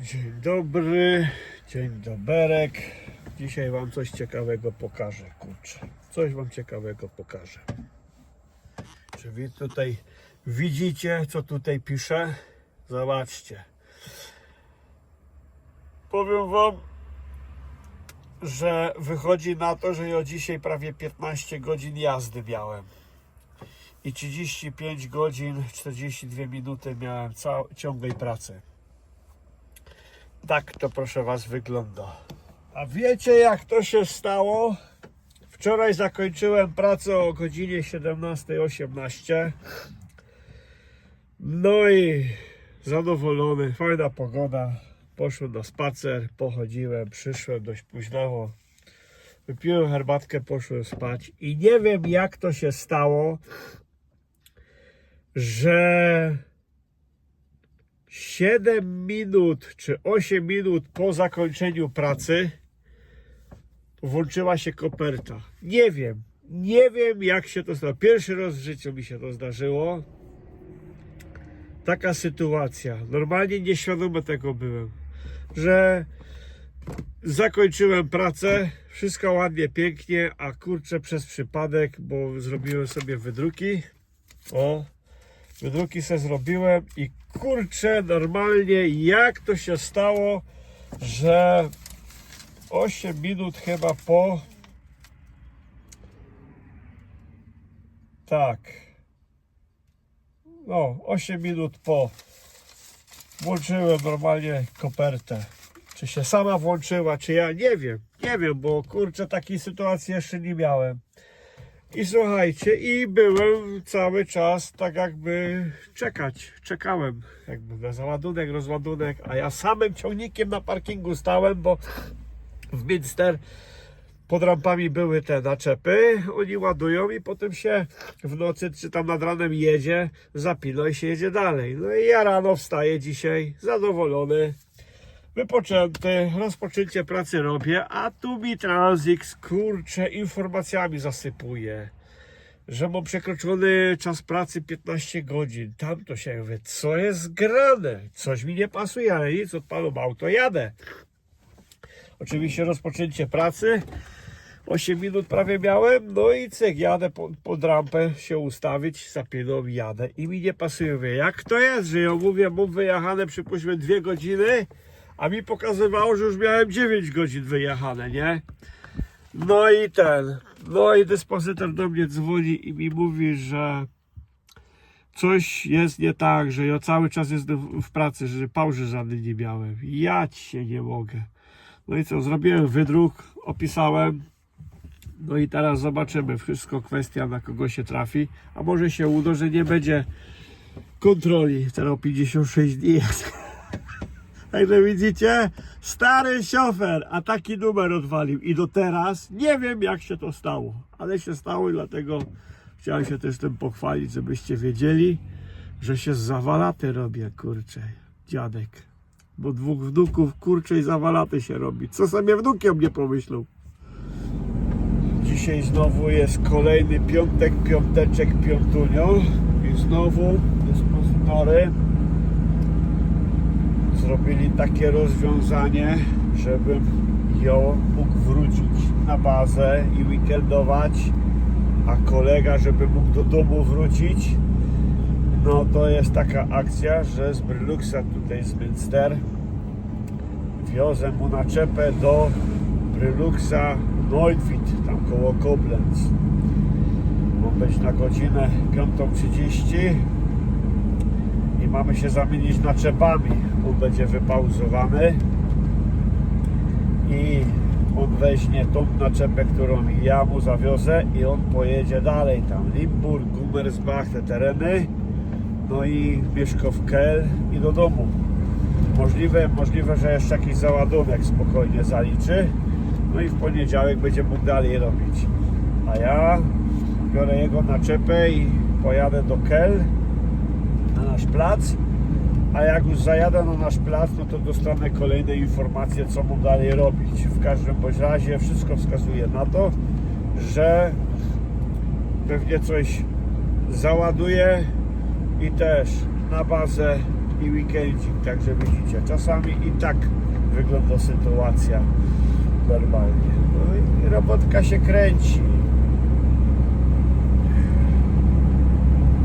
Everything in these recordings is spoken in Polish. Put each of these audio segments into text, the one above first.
Dzień dobry, dzień doberek. Dzisiaj wam coś ciekawego pokażę, kurczę. Coś wam ciekawego pokażę. Czy wy tutaj widzicie, co tutaj piszę? Zobaczcie. Powiem wam, że wychodzi na to, że ja dzisiaj prawie 15 godzin jazdy miałem. I 35 godzin, 42 minuty miałem ciągłej pracy. Tak to proszę Was wygląda. A wiecie jak to się stało? Wczoraj zakończyłem pracę o godzinie 17.18. No i zadowolony, fajna pogoda. Poszłem na spacer, pochodziłem, przyszłem dość późno. Wypiłem herbatkę, poszłem spać i nie wiem jak to się stało, że 7 minut czy 8 minut po zakończeniu pracy włączyła się koperta. Nie wiem, nie wiem jak się to stało. Pierwszy raz w życiu mi się to zdarzyło. Taka sytuacja. Normalnie nieświadomy tego byłem, że zakończyłem pracę, wszystko ładnie, pięknie, a kurczę przez przypadek, bo zrobiłem sobie wydruki. O, Wydruki se zrobiłem i kurczę, normalnie jak to się stało, że 8 minut chyba po. Tak. No, 8 minut po. Włączyłem normalnie kopertę. Czy się sama włączyła, czy ja nie wiem. Nie wiem, bo kurczę, takiej sytuacji jeszcze nie miałem. I słuchajcie, i byłem cały czas tak jakby czekać, czekałem. Jakby na załadunek, rozładunek, a ja samym ciągnikiem na parkingu stałem, bo w Minster pod rampami były te naczepy, oni ładują i potem się w nocy czy tam nad ranem jedzie, zapina i się jedzie dalej. No i ja rano wstaję dzisiaj zadowolony, wypoczęty, rozpoczęcie pracy robię, a tu mi Transix kurczę informacjami zasypuje, że mam przekroczony czas pracy 15 godzin. Tam to się mówię, co jest grane? Coś mi nie pasuje, ale nic, odpalam auto, jadę. Oczywiście rozpoczęcie pracy. 8 minut prawie miałem, no i cyk, jadę pod, pod rampę się ustawić, zapiną i jadę i mi nie pasuje, mówię, jak to jest, że ja mówię, mam wyjechane przypuśćmy 2 godziny, a mi pokazywało, że już miałem 9 godzin wyjechane, nie? No i ten, no i dyspozytor do mnie dzwoni i mi mówi, że coś jest nie tak, że ja cały czas jestem w- pracy, że pauzy żadnej nie miałem. Ja ci się nie mogę. No i co, zrobiłem wydruk, opisałem. No i teraz zobaczymy. Wszystko kwestia na kogo się trafi. A może się uda, że nie będzie kontroli. Teraz 56 dni jest. Także widzicie, stary szofer, a taki numer odwalił. I do teraz nie wiem jak się to stało. Ale się stało i dlatego chciałem się też tym pochwalić, żebyście wiedzieli, że się zawalaty robię, kurczę, dziadek. Bo dwóch wnuków, kurczę, i zawalaty się robi. Co sobie wnuki o mnie pomyślą? Dzisiaj znowu jest kolejny piątek, piąteczek, piątunio. I znowu dyspozytory zrobili takie rozwiązanie, żebym ją mógł wrócić na bazę i weekendować, a kolega, żeby mógł do domu wrócić. No to jest taka akcja, że z Bryluxa tutaj z Münster wiozę mu naczepę do Bryluxa Neufit, tam koło Koblenz. Ma być na godzinę 5.30 i mamy się zamienić naczepami. On będzie wypauzowany i on weźmie tą naczepę, którą ja mu zawiozę i on pojedzie dalej tam Limburg, Gummersbach, te tereny no i Mieszków Kel i do domu. Możliwe, możliwe, że jeszcze jakiś załadunek spokojnie zaliczy. No i w poniedziałek będzie mógł dalej robić. A ja biorę jego naczepę i pojadę do Kel nasz plac. A jak już zajadę na nasz plac, no to dostanę kolejne informacje, co mu dalej robić. W każdym bądź razie wszystko wskazuje na to, że pewnie coś załaduję i też na bazę i weekendzik, także widzicie, czasami i tak wygląda sytuacja normalnie. No i robotka się kręci.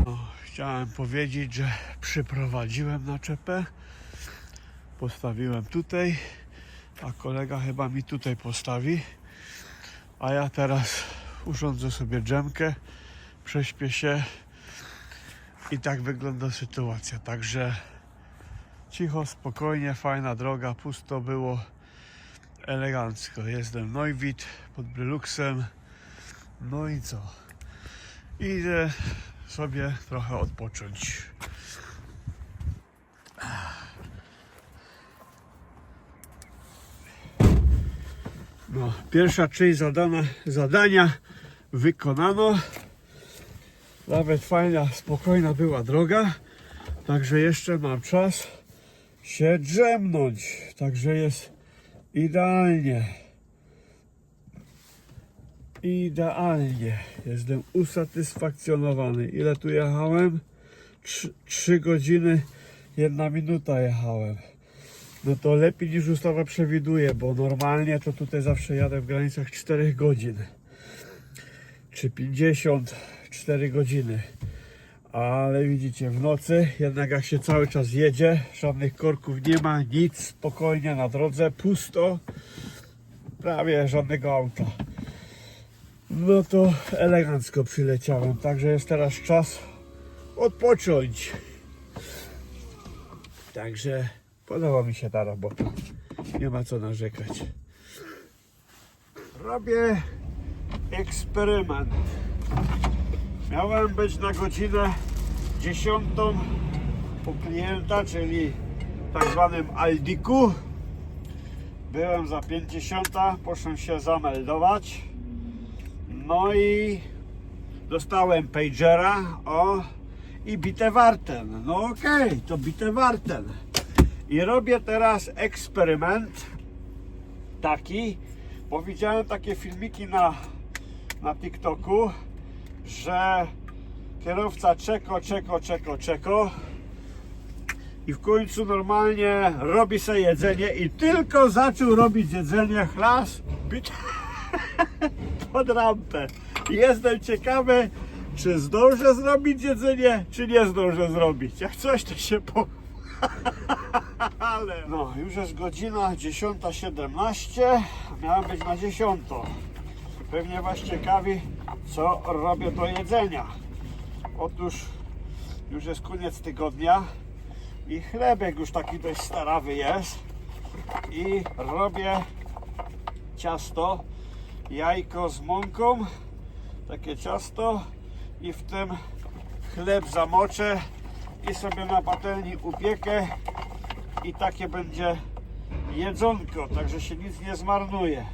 No, chciałem powiedzieć, że przyprowadziłem naczepę, postawiłem tutaj, a kolega chyba mi tutaj postawi, a ja teraz urządzę sobie dżemkę, prześpię się i tak wygląda sytuacja. Także cicho, spokojnie, fajna droga, pusto było, elegancko. Jestem Neuwied pod Bryluxem. No i co? Idę sobie trochę odpocząć. No, pierwsza część zadana, zadania wykonano. Nawet fajna, spokojna była droga. Także jeszcze mam czas się drzemnąć. Także jest idealnie. Idealnie. Jestem usatysfakcjonowany. Ile tu jechałem? Trzy, trzy godziny, jedna minuta jechałem. No to lepiej niż ustawa przewiduje, bo normalnie to tutaj zawsze jadę w granicach 4 godzin. Czy 54 godziny. Ale widzicie, w nocy jednak jak się cały czas jedzie, żadnych korków nie ma, nic, spokojnie na drodze, pusto, prawie żadnego auta. No to elegancko przyleciałem, także jest teraz czas odpocząć. Także podoba mi się ta robota. Nie ma co narzekać. Robię eksperyment. Miałem być na godzinę 10 u klienta, czyli tak zwanym Aldiku. Byłem za 50, poszedłem się zameldować. No i dostałem pagera o i bite warten. No okej, to bite warten. I robię teraz eksperyment taki, bo widziałem takie filmiki na, na TikToku, że kierowca czeko, czeko, czeko, czeko i w końcu normalnie robi sobie jedzenie i tylko zaczął robić jedzenie chlas bit pod rampę. Jestem ciekawy, czy zdążę zrobić jedzenie, czy nie zdążę zrobić. Jak coś, to się po... Ale no, już jest godzina 10.17, miałem być na 10. Pewnie Was ciekawi, co robię do jedzenia. Otóż już jest koniec tygodnia i chlebek już taki dość starawy jest i robię ciasto, jajko z mąką, takie ciasto i w tym chleb zamoczę i sobie na patelni upiekę i takie będzie jedzonko, także się nic nie zmarnuje.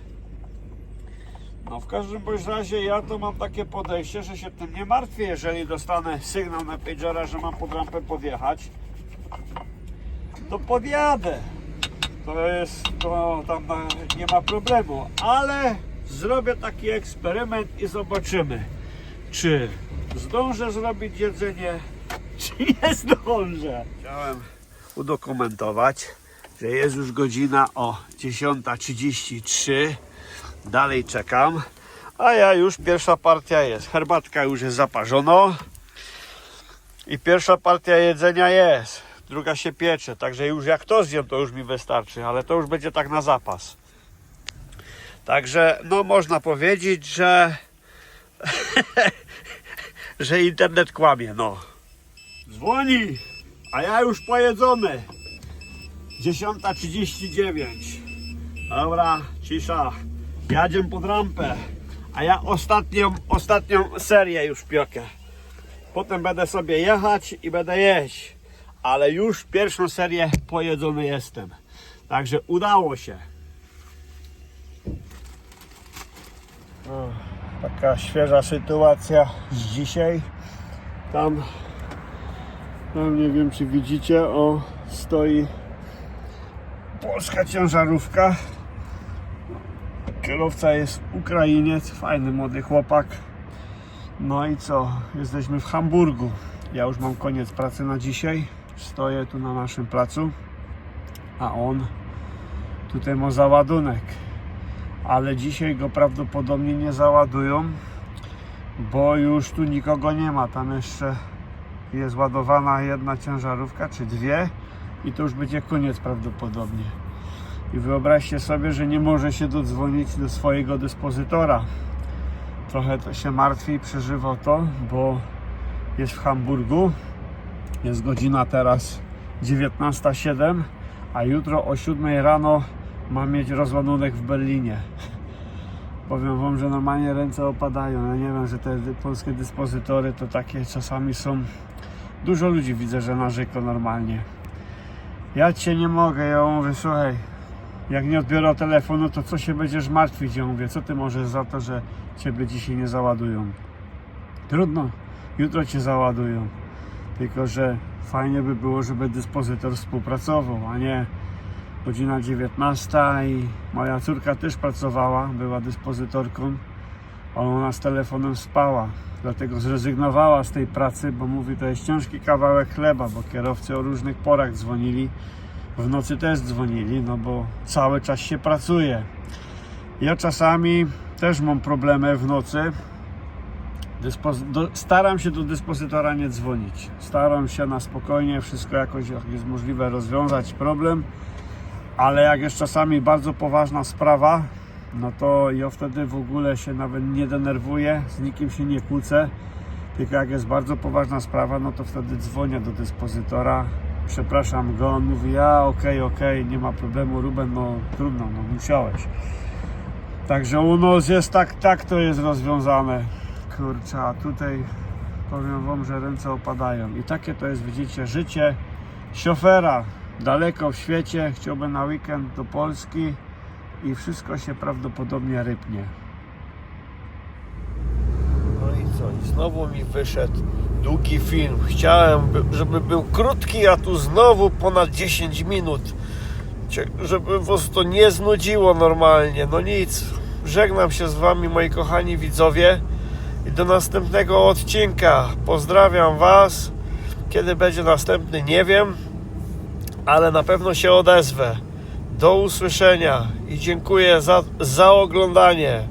No w każdym bądź razie ja to mam takie podejście, że się tym nie martwię, jeżeli dostanę sygnał na pagera, że mam pod rampę podjechać, to podjadę. To jest, to tam nie ma problemu, ale zrobię taki eksperyment i zobaczymy, czy zdążę zrobić jedzenie, czy nie zdążę. Chciałem udokumentować, że jest już godzina o 10.33. Dalej czekam. A ja już pierwsza partia jest. Herbatka już jest zaparzona. I pierwsza partia jedzenia jest. Druga się piecze. Także już jak to zjem, to już mi wystarczy. Ale to już będzie tak na zapas. Także no można powiedzieć, że że internet kłamie, no. Dzwoni, a ja już pojedzony. 10.39. Dobra, cisza. Jadziemy pod rampę. A ja ostatnią, ostatnią serię już piokę. Potem będę sobie jechać i będę jeść. Ale już pierwszą serię pojedzony jestem. Także udało się. O, taka świeża sytuacja z dzisiaj. Tam, tam nie wiem czy widzicie, o stoi polska ciężarówka. Kierowca jest Ukrainiec, fajny młody chłopak. No i co? Jesteśmy w Hamburgu. Ja już mam koniec pracy na dzisiaj. Stoję tu na naszym placu, a on tutaj ma załadunek. Ale dzisiaj go prawdopodobnie nie załadują, bo już tu nikogo nie ma. Tam jeszcze jest ładowana jedna ciężarówka, czy dwie i to już będzie koniec prawdopodobnie. I wyobraźcie sobie, że nie może się dodzwonić do swojego dyspozytora. Trochę to się martwi i przeżywa to, bo jest w Hamburgu. Jest godzina teraz 19.07, a jutro o 7 rano ma mieć rozładunek w Berlinie. Powiem Wam, że normalnie ręce opadają. Ja nie wiem, że te polskie dyspozytory to takie czasami są. Dużo ludzi widzę, że narzeka normalnie. Ja cię nie mogę, ja mówię, słuchaj, jak nie odbiorę telefonu, to co się będziesz martwić? Ja mówię, co ty możesz za to, że ciebie dzisiaj nie załadują? Trudno, jutro cię załadują. Tylko, że fajnie by było, żeby dyspozytor współpracował, a nie godzina 19 i moja córka też pracowała, była dyspozytorką, a ona z telefonem spała. Dlatego zrezygnowała z tej pracy, bo mówi, to jest ciężki kawałek chleba, bo kierowcy o różnych porach dzwonili. W nocy też dzwonili, no bo cały czas się pracuje. Ja czasami też mam problemy w nocy. Dyspoz- do, staram się do dyspozytora nie dzwonić. Staram się na spokojnie wszystko jakoś jak jest możliwe rozwiązać problem, ale jak jest czasami bardzo poważna sprawa, no to ja wtedy w ogóle się nawet nie denerwuję, z nikim się nie kłócę. Tylko jak jest bardzo poważna sprawa, no to wtedy dzwonię do dyspozytora, przepraszam go, on mówi, a okej, okej, nie ma problemu, Ruben, no trudno, no musiałeś. Także u nas jest tak, tak to jest rozwiązane. Kurczę, a tutaj powiem wam, że ręce opadają. I takie to jest, widzicie, życie szofera daleko w świecie, chciałby na weekend do Polski i wszystko się prawdopodobnie rypnie. No i co? I znowu mi wyszedł długi film. Chciałem, by- żeby był krótki, a tu znowu ponad 10 minut. Żeby was to nie znudziło normalnie. No nic. Żegnam się z wami, moi kochani widzowie. I do następnego odcinka. Pozdrawiam was. Kiedy będzie następny, nie wiem. Ale na pewno się odezwę. Do usłyszenia i dziękuję za, za oglądanie.